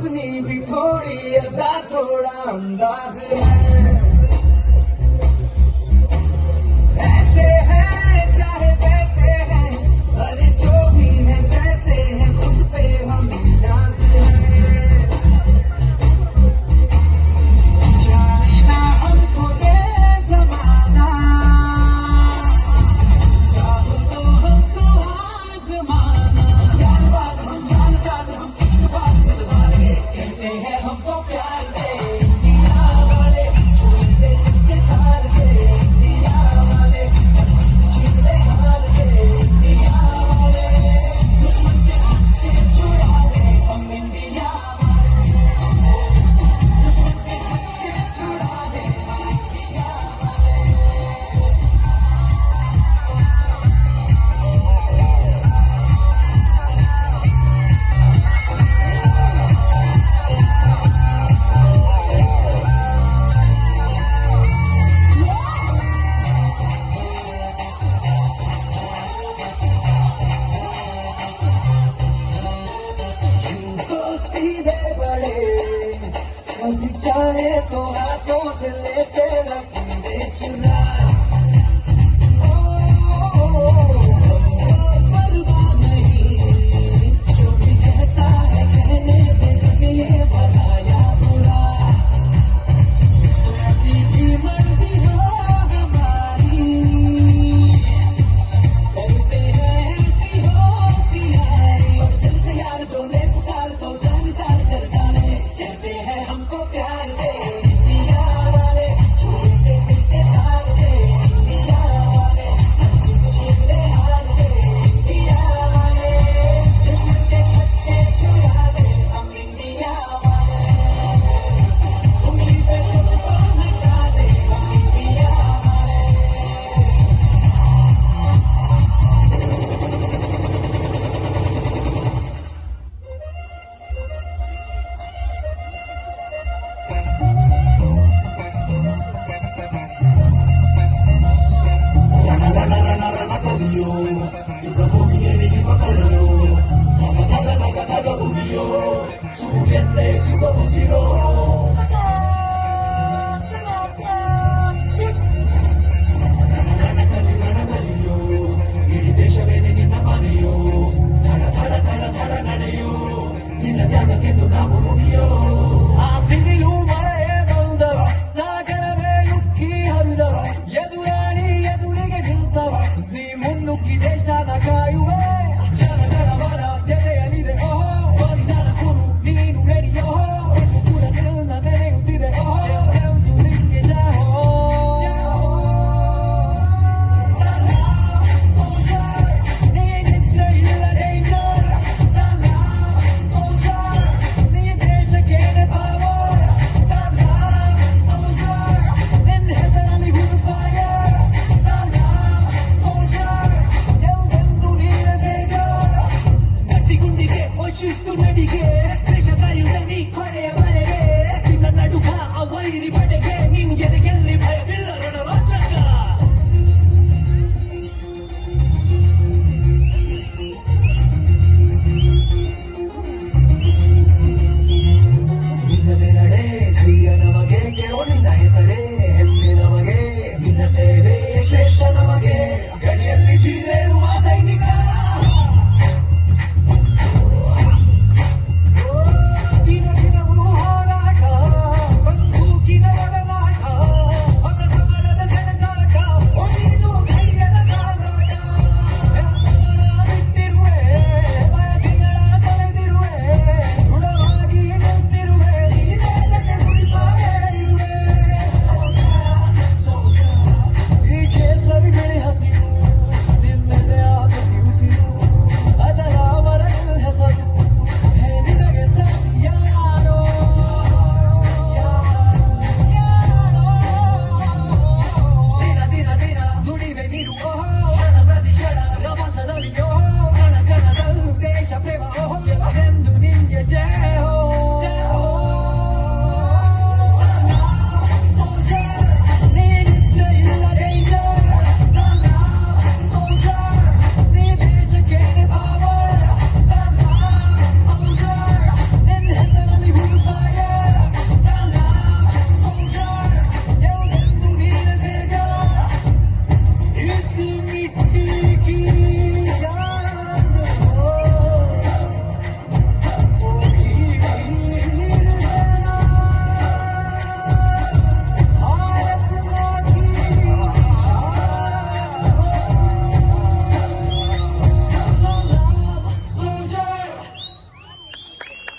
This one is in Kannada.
अपनी भी थोड़ी अदा थोड़ा अंदाज है पड़े कभी चाहे तो हाथों से लेते रखेंगे चुना gotta take ಸೂರ್ಯನ್ನೇ ಸುಗಮಿಸಿರೋ ರಣಕಲಿ ರಣಕಲಿಯೋ ಇಡೀ ದೇಶವೇನೆ ನಿನ್ನ ಮನೆಯೋ ಧಡ ಧಡ ಧಡ ಧಡ ನಡೆಯೋ ಆ ಸಿಂಗಿಲು anybody.